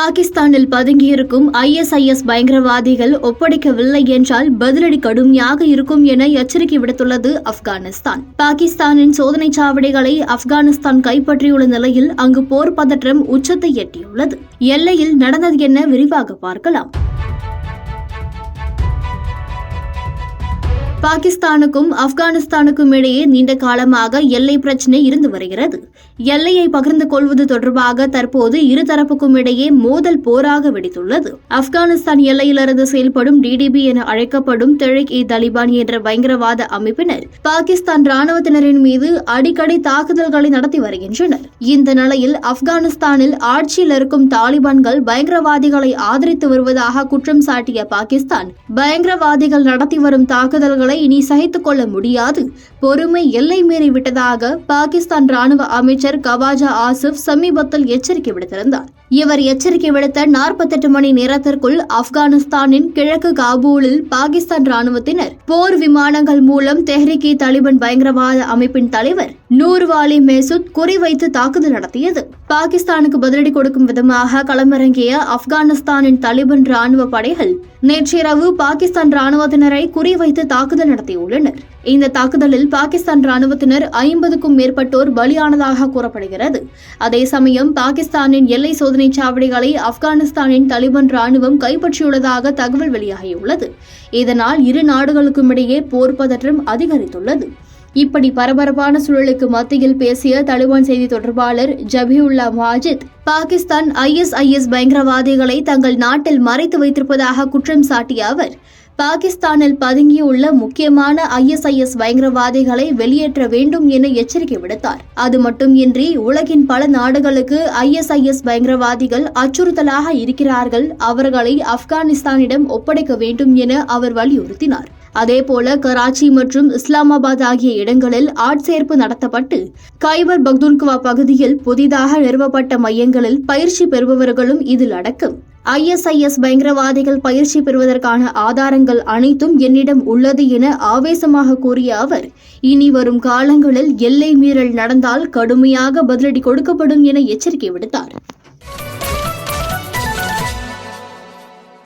பாகிஸ்தானில் பதுங்கியிருக்கும் ஐஎஸ்ஐஎஸ் பயங்கரவாதிகள் ஒப்படைக்கவில்லை என்றால் பதிலடி கடுமையாக இருக்கும் என எச்சரிக்கை விடுத்துள்ளது ஆப்கானிஸ்தான். பாகிஸ்தானின் சோதனைச் சாவடிகளை ஆப்கானிஸ்தான் கைப்பற்றியுள்ள நிலையில் அங்கு போர் பதற்றம் உச்சத்தை எட்டியுள்ளது. எல்லையில் நடந்தது என்ன விரிவாக பார்க்கலாம். பாகிஸ்தானுக்கும் ஆப்கானிஸ்தானுக்கும் இடையே நீண்ட காலமாக எல்லை பிரச்சினை இருந்து வருகிறது. எல்லையை பகிர்ந்து கொள்வது தொடர்பாக தற்போது இருதரப்புக்கும் இடையே மோதல் போராக வெடித்துள்ளது. ஆப்கானிஸ்தான் எல்லையிலிருந்து செயல்படும் டிடிபி என அழைக்கப்படும் தெழிக் இ தலிபான் என்ற பயங்கரவாத அமைப்பினர் பாகிஸ்தான் ராணுவத்தினரின் மீது அடிக்கடி தாக்குதல்களை நடத்தி வருகின்றனர். இந்த நிலையில் ஆப்கானிஸ்தானில் ஆட்சியில் இருக்கும் தாலிபான்கள் பயங்கரவாதிகளை ஆதரித்து வருவதாக குற்றம் சாட்டிய பாகிஸ்தான் பயங்கரவாதிகள் நடத்தி வரும் தாக்குதல்களை இனி சகித்துக் கொள்ள முடியாது. பொறுமை எல்லை மீறி விட்டதாக பாகிஸ்தான் ராணுவ அமைச்சர் கவாஜா ஆசிப் சமீபத்தில் எச்சரிக்கை விடுத்திருந்தார். இவர் எச்சரிக்கை விடுத்த நாற்பத்தெட்டு மணி நேரத்திற்குள் ஆப்கானிஸ்தானின் கிழக்கு காபூலில் பாகிஸ்தான் ராணுவத்தினர் போர் விமானங்கள் மூலம் தெஹ்ரிகி தலிபன் பயங்கரவாத அமைப்பின் தலைவர் நூர்வாலி மேசுத் குறிவைத்து தாக்குதல் நடத்தியது. பாகிஸ்தானுக்கு பதிலடி கொடுக்கும் விதமாக களமிறங்கிய ஆப்கானிஸ்தானின் தலிபன் ராணுவ படைகள் நேற்றிரவு பாகிஸ்தான் ராணுவத்தினரை குறிவைத்து தாக்குதல் நடத்தியுள்ளனர். இந்த தாக்குதலில் பாகிஸ்தான் ராணுவத்தினர் ஐம்பதுக்கும் மேற்பட்டோர் பலியானதாக கூறப்படுகிறது. அதே சமயம் பாகிஸ்தானின் எல்லை சோதனை சாவடிகளை ஆப்கானிஸ்தானின் தலிபான் ராணுவம் கைப்பற்றியுள்ளதாக தகவல் வெளியாகியுள்ளது. இதனால் இரு நாடுகளுக்கும் இடையே போர் பதற்றம் அதிகரித்துள்ளது. இப்படி பரபரப்பான சூழலுக்கு மத்தியில் பேசிய தலிபான் செய்தி தொடர்பாளர் ஜபியுல்லா மாஜித் பாகிஸ்தான் ஐஎஸ்ஐஎஸ் பயங்கரவாதிகளை தங்கள் நாட்டில் மறைத்து வைத்திருப்பதாக குற்றம் சாட்டிய அவர் பாகிஸ்தானில் பதுங்கியுள்ள முக்கியமான ஐஎஸ்ஐஎஸ் பயங்கரவாதிகளை வெளியேற்ற வேண்டும் என எச்சரிக்கை விடுத்தார். அது மட்டுமின்றி உலகின் பல நாடுகளுக்கு ஐஎஸ்ஐஎஸ் பயங்கரவாதிகள் அச்சுறுத்தலாக இருக்கிறார்கள். அவர்களை ஆப்கானிஸ்தானிடம் ஒப்படைக்க வேண்டும் என அவர் வலியுறுத்தினார். அதேபோல கராச்சி மற்றும் இஸ்லாமாபாத் ஆகிய இடங்களில் ஆட்சேர்ப்பு நடத்தப்பட்டு கைபர் பக்துன்குவா பகுதியில் புதிதாக நிறுவப்பட்ட மையங்களில் பயிற்சி பெறுபவர்களும் இதில் அடக்கம். ஐஎஸ்ஐஎஸ் பயங்கரவாதிகள் பயிற்சி பெறுவதற்கான ஆதாரங்கள் அனைத்தும் என்னிடம் உள்ளது என ஆவேசமாக கூறிய அவர் இனி வரும் காலங்களில் எல்லை மீறல் நடந்தால் கடுமையாக பதிலடி கொடுக்கப்படும் என எச்சரிக்கை விடுத்தார்.